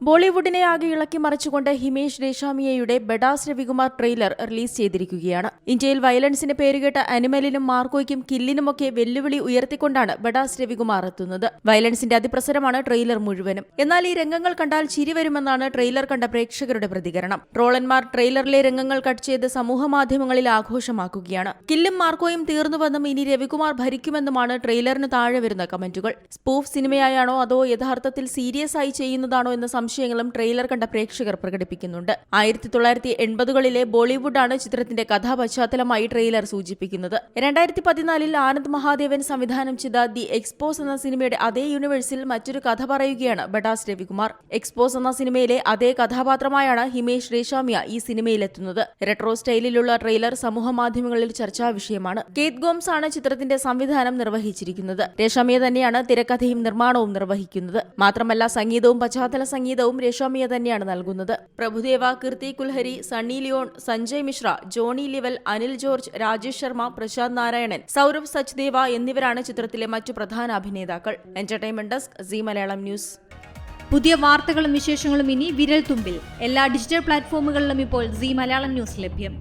ബോളിവുഡിനെ ആകെ ഇളക്കി മറിച്ചുകൊണ്ട് ഹിമേഷ് രേഷാമിയയുടെ ബഡാസ് രവികുമാർ ട്രെയിലർ റിലീസ് ചെയ്തിരിക്കുകയാണ്. ഇന്ത്യയിൽ വയലൻസിന് പേരുകേട്ട അനിമലിനും മാർക്കോയ്ക്കും കില്ലിനുമൊക്കെ വെല്ലുവിളി ഉയർത്തിക്കൊണ്ടാണ് ബഡാസ് രവികുമാർ എത്തുന്നത്. വയലൻസിന്റെ അതിപ്രസരമാണ് ട്രെയിലർ മുഴുവനും. എന്നാൽ ഈ രംഗങ്ങൾ കണ്ടാൽ ചിരി വരുമെന്നാണ് ട്രെയിലർ കണ്ട പ്രേക്ഷകരുടെ പ്രതികരണം. ട്രോളന്മാർ ട്രെയിലറിലെ രംഗങ്ങൾ കട്ട് ചെയ്ത് സമൂഹ മാധ്യമങ്ങളിൽ ആഘോഷമാക്കുകയാണ്. കില്ലും മാർക്കോയും തീർന്നുവെന്നും ഇനി രവികുമാർ ഭരിക്കുമെന്നുമാണ് ട്രെയിലറിന് താഴെ വരുന്ന കമന്റുകൾ. സ്പൂഫ് സിനിമയായാണോ അതോ യഥാർത്ഥത്തിൽ സീരിയസ് ആയി ചെയ്യുന്നതാണോ എന്ന സംശയങ്ങളും ട്രെയിലർ കണ്ട പ്രേക്ഷകർ പ്രകടിപ്പിക്കുന്നുണ്ട്. ആയിരത്തി തൊള്ളായിരത്തി എൺപതുകളിലെ ബോളിവുഡാണ് ചിത്രത്തിന്റെ കഥാപശ്ചാത്തലമായി ട്രെയിലർ സൂചിപ്പിക്കുന്നത്. രണ്ടായിരത്തി പതിനാലിൽ ആനന്ദ് മഹാദേവൻ സംവിധാനം ചെയ്ത ദി എക്സ്പോസ് എന്ന സിനിമയുടെ അതേ യൂണിവേഴ്സിൽ മറ്റൊരു കഥ പറയുകയാണ് ബഡാസ് രവികുമാർ. എക്സ്പോസ് എന്ന സിനിമയിലെ അതേ കഥാപാത്രമായാണ് ഹിമേഷ് രേഷാമിയ ഈ സിനിമയിലെത്തുന്നത്. റെട്രോ സ്റ്റൈലിലുള്ള ട്രെയിലർ സമൂഹ മാധ്യമങ്ങളിൽ ചർച്ചാ വിഷയമാണ്. കേത് ഗോംസ് ആണ് ചിത്രത്തിന്റെ സംവിധാനം നിർവഹിച്ചിരിക്കുന്നത്. രേഷാമിയ തന്നെയാണ് തിരക്കഥയും നിർമ്മാണവും നിർവഹിക്കുന്നത്. മാത്രമല്ല സംഗീതവും പശ്ചാത്തല സംഗീതവും രേഷാമിയ തന്നെയാണ് നൽകുന്നത്. Prabhudeva Kirti Kulhari Sunny Leone Sanjay Mishra Johnny Lever Anil George Rajesh Sharma Prashant Narayanan Saurabh Sachdeva എന്നിവരാണ് ചിത്രത്തിലെ മറ്റു പ്രധാന അഭിനേതാക്കൾ. Entertainment desk Zee Malayalam news. പുതിയ വാർത്തകളും വിശേഷങ്ങളും ഇനി വിരൽ തുമ്പിൽ എല്ലാ ഡിജിറ്റൽ പ്ലാറ്റ്ഫോമുകളിലും ഇപ്പോൾ സി മലയാളം ന്യൂസ് ലഭ്യം.